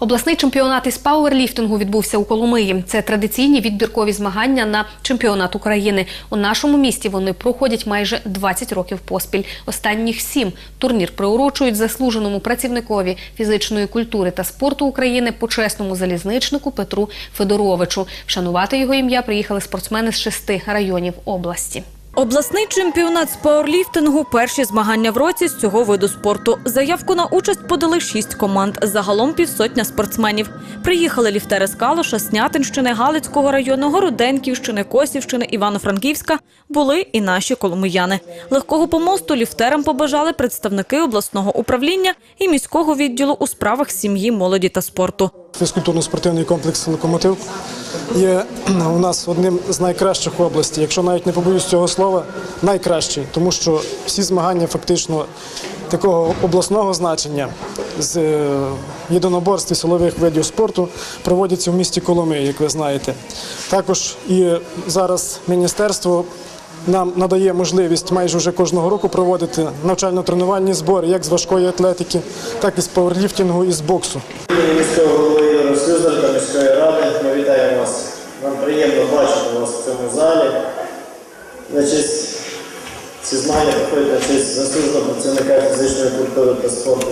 Обласний чемпіонат із пауерліфтингу відбувся у Коломиї. Це традиційні відбіркові змагання на чемпіонат України. У нашому місті вони проходять майже 20 років поспіль. Останніх сім турнір приурочують заслуженому працівникові фізичної культури та спорту України почесному залізничнику Петру Федоровичу. Вшанувати його ім'я приїхали спортсмени з шести районів області. Обласний чемпіонат з пауерліфтингу – перші змагання в році з цього виду спорту. Заявку на участь подали шість команд, загалом півсотня спортсменів. Приїхали ліфтери з Калуша, Снятинщини, Галицького району, Городенківщини, Косівщини, Івано-Франківська. Були і наші коломияни. Легкого помосту ліфтерам побажали представники обласного управління і міського відділу у справах сім'ї, молоді та спорту. Фізкультурно-спортивний комплекс «Локомотив» є у нас одним з найкращих в області, якщо навіть не побоюсь цього слова, найкращий, тому що всі змагання фактично такого обласного значення з е, єдиноборств і силових видів спорту проводяться в місті Коломиї, як ви знаєте. Також і зараз міністерство нам надає можливість майже вже кожного року проводити навчально-тренувальні збори як з важкої атлетики, так і з пауерліфтингу і з боксу. Слюздарка міської ради ми вітаємо вас. Нам приємно бачити вас в цьому залі. На честь ці змагання проходять на честь заслуженого працівника фізичної культури та спорту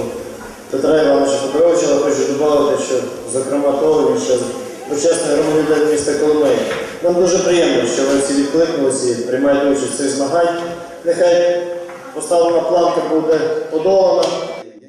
Петра Івановича Петровича. Хочу додати, що зокрема того, він ще громадянин міста Коломиї. Нам дуже приємно, що ви всі відкликнулися і приймаєте участь в цих змаганнях. Нехай поставлена планка буде подолана.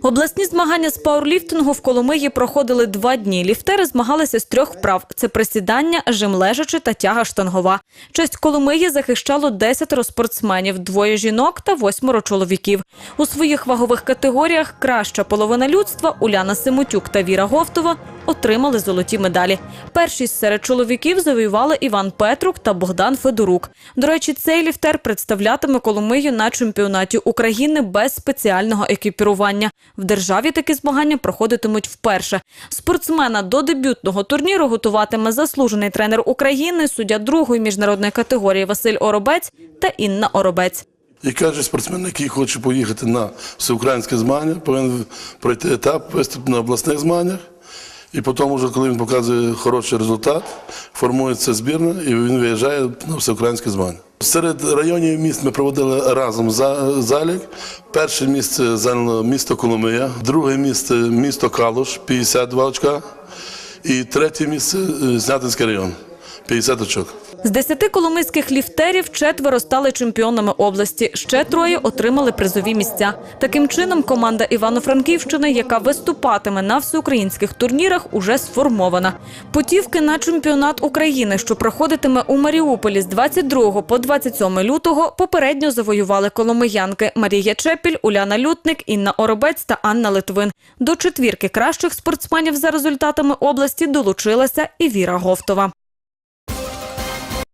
Обласні змагання з пауерліфтингу в Коломиї проходили два дні. Ліфтери змагалися з трьох вправ: це присідання, жим лежачи та тяга штангова. Честь Коломиї захищало десятеро спортсменів, двоє жінок та восьмеро чоловіків. У своїх вагових категоріях краща половина людства Уляна Симотюк та Віра Говтова отримали золоті медалі. Першість серед чоловіків завоювали Іван Петрук та Богдан Федорук. До речі, цей ліфтер представлятиме Коломию на чемпіонаті України без спеціального екіпірування. В державі такі змагання проходитимуть вперше. Спортсмена до дебютного турніру готуватиме заслужений тренер України, суддя другої міжнародної категорії Василь Оробець та Інна Оробець. І каже спортсмен, який хоче поїхати на всеукраїнське змагання, повинен пройти етап, виступ на обласних змаганнях. І потім, вже, коли він показує хороший результат, формується збірна і він виїжджає на всеукраїнське змагання. Серед районів міст ми проводили разом залік. Перше місце зайняло місто Коломия, друге місце місто Калуш 52 очка. І третє місце е, Снятинський район 50 очок. З десяти коломийських ліфтерів четверо стали чемпіонами області. Ще троє отримали призові місця. Таким чином, команда Івано-Франківщини, яка виступатиме на всеукраїнських турнірах, уже сформована. Путівки на чемпіонат України, що проходитиме у Маріуполі з 22 по 27 лютого, попередньо завоювали коломиянки Марія Чепіль, Уляна Лютник, Інна Оробець та Анна Литвин. До четвірки кращих спортсменів за результатами області долучилася і Віра Говтова.